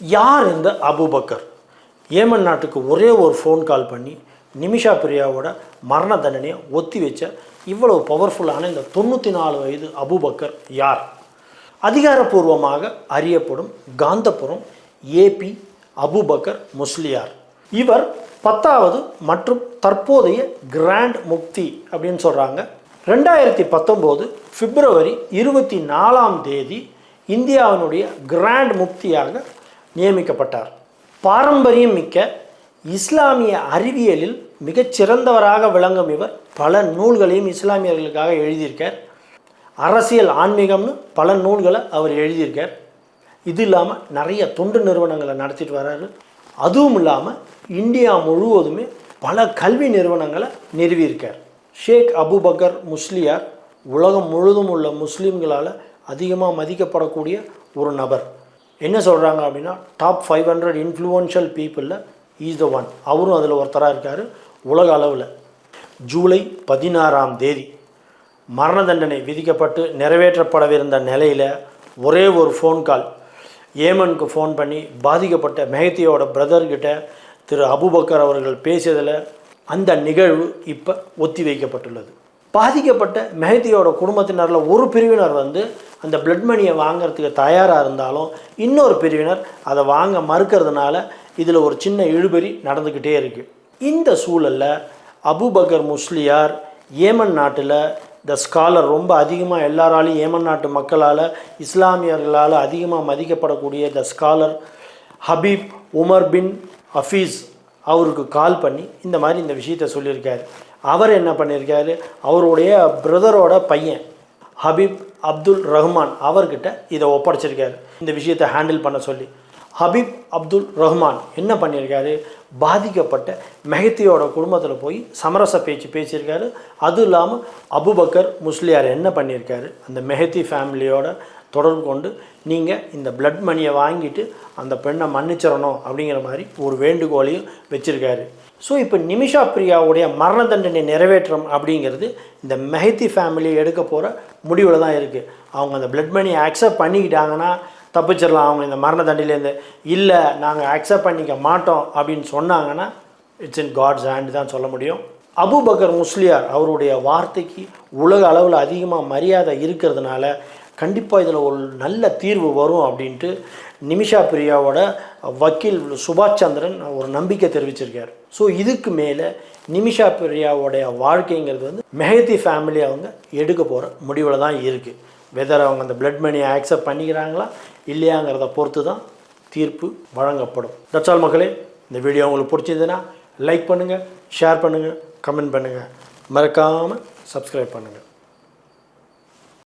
யார் இந்த Abu Bakr? Yemen நாட்டுக்கு ஒரே ஒரு ஃபோன் கால் பண்ணி நிமிஷா பிரியாவோட மரண தண்டனையை ஒத்தி வச்ச இவ்வளவு பவர்ஃபுல்லான இந்த தொண்ணூற்றி நாலு வயது அபுபக்கர் யார்? அதிகாரப்பூர்வமாக அறியப்படும் காந்தபுரம் ஏபி அபுபக்கர் முஸ்லியார். இவர் பத்தாவது மற்றும் தற்போதைய கிராண்ட் முக்தி அப்படின்னு சொல்கிறாங்க ரெண்டாயிரத்தி பத்தொம்போது பிப்ரவரி இருபத்தி நாலாம் தேதி இந்தியாவினுடைய கிராண்ட் முக்தியாக நியமிக்கப்பட்டார். பாரம்பரியம் மிக்க இஸ்லாமிய அறிவியலில் மிகச்சிறந்தவராக விளங்கும் இவர் பல நூல்களையும் இஸ்லாமியர்களுக்காக எழுதியிருக்கார். அரசியல் ஆன்மீகம்னு பல நூல்களை அவர் எழுதியிருக்கார். இது இல்லாமல் நிறைய தொண்டு நிறுவனங்களை நடத்திட்டு வர்றாரு அதுவும் இல்லாமல் இந்தியா முழுவதுமே பல கல்வி நிறுவனங்களை நிறுவியிருக்கார். ஷேக் அபுபக்கர் முஸ்லியார் உலகம் முழுதும் உள்ள முஸ்லீம்களால் அதிகமாக மதிக்கப்படக்கூடிய ஒரு நபர். என்ன சொல்கிறாங்க அப்படின்னா டாப் ஃபைவ் ஹண்ட்ரட் இன்ஃப்ளூவன்ஷியல் பீப்புளில் இஸ் த ஒன் அவரும் அதில் ஒருத்தராக இருக்கார் உலக அளவில். ஜூலை பதினாறாம் தேதி மரண தண்டனை விதிக்கப்பட்டு நிறைவேற்றப்படவிருந்த நிலையில் ஒரே ஒரு ஃபோன் கால் ஏமனுக்கு ஃபோன் பண்ணி பாதிக்கப்பட்ட மெஹத்தியோட பிரதர்கிட்ட திரு அபுபக்கர் அவர்கள் பேசியதில் அந்த நிகழ்வு இப்போ ஒத்தி வைக்கப்பட்டுள்ளது பாதிக்கப்பட்ட மெஹதியோட குடும்பத்தினரில் ஒரு பிரிவினர் வந்து அந்த பிளட் மணியை வாங்கிறதுக்கு தயாராக இருந்தாலும் இன்னொரு பிரிவினர் அதை வாங்க மறுக்கிறதுனால இதில் ஒரு சின்ன இழுபறி நடந்துக்கிட்டே இருக்குது இந்த சூழலில் அபுபக்கர் முஸ்லியார் ஏமன் நாட்டில் த ஸ்காலர் ரொம்ப அதிகமாக எல்லாராலையும் ஏமன் நாட்டு மக்களால் இஸ்லாமியர்களால் அதிகமாக மதிக்கப்படக்கூடிய the scholar Habib Umar bin Hafiz அவருக்கு கால் பண்ணி இந்த மாதிரி இந்த விஷயத்த சொல்லியிருக்காரு. அவர் என்ன பண்ணியிருக்காரு? அவருடைய பிரதரோட பையன் ஹபீப் அப்துல் ரஹ்மான் அவர்கிட்ட இதை ஒப்படைச்சிருக்காரு. இந்த விஷயத்தை ஹேண்டில் பண்ண சொல்லி. ஹபீப் அப்துல் ரஹ்மான் என்ன பண்ணியிருக்காரு? பாதிக்கப்பட்ட மெஹத்தியோட குடும்பத்தில் போய் சமரச பேச்சு பேசியிருக்காரு. அதுவும் இல்லாமல் அபுபக்கர் முஸ்லியார் என்ன பண்ணியிருக்காரு? அந்த மெஹத்தி ஃபேமிலியோட தொடர்பு கொண்டு நீங்கள் இந்த பிளட் மணியை வாங்கிட்டு அந்த பெண்ணை மன்னிச்சிடணும் அப்படிங்கிற மாதிரி ஒரு வேண்டுகோளையும் வச்சுருக்காரு. ஸோ இப்போ நிமிஷா பிரியாவுடைய மரண தண்டனை நிறைவேற்றம் அப்படிங்கிறது இந்த மெஹத்தி ஃபேமிலி எடுக்க போகிற முடிவில் தான் இருக்குது அவங்க அந்த பிளட் மணியை அக்செப்ட் பண்ணிக்கிட்டாங்கன்னா தப்பிச்சிடலாம். அவங்க இந்த மரண தண்டிலேருந்து இல்லை நாங்கள் அக்செப்ட் பண்ணிக்க மாட்டோம் அப்படின்னு சொன்னாங்கன்னா இட்ஸ் இன் காட்ஸ் ஹேண்ட் தான் சொல்ல முடியும். அபுபக்கர் முஸ்லியார் அவருடைய வார்த்தைக்கு உலக அளவில் அதிகமாக மரியாதை இருக்கிறதுனால கண்டிப்பாக இதில் ஒரு நல்ல தீர்வு வரும் அப்படின்ட்டு நிமிஷா பிரியாவோட வக்கீல் சுபாஷ் சந்திரன் ஒரு நம்பிக்கை தெரிவிச்சிருக்கார். ஸோ இதுக்கு மேலே நிமிஷா பிரியாவோடைய வாழ்க்கைங்கிறது வந்து மெஹதி ஃபேமிலி அவங்க எடுக்க போகிற முடிவில் தான் இருக்குது வெதர் அவங்க அந்த பிளட் மணியை ஆக்செப்ட் பண்ணிக்கிறாங்களா இல்லையாங்கிறத பொறுத்து தான் தீர்ப்பு வழங்கப்படும். தட்சால் மக்களே. இந்த வீடியோ உங்களுக்கு பிடிச்சதுன்னா லைக் பண்ணுங்கள் ஷேர் பண்ணுங்கள் கமெண்ட் பண்ணுங்கள் மறக்காமல் சப்ஸ்கிரைப் பண்ணுங்கள்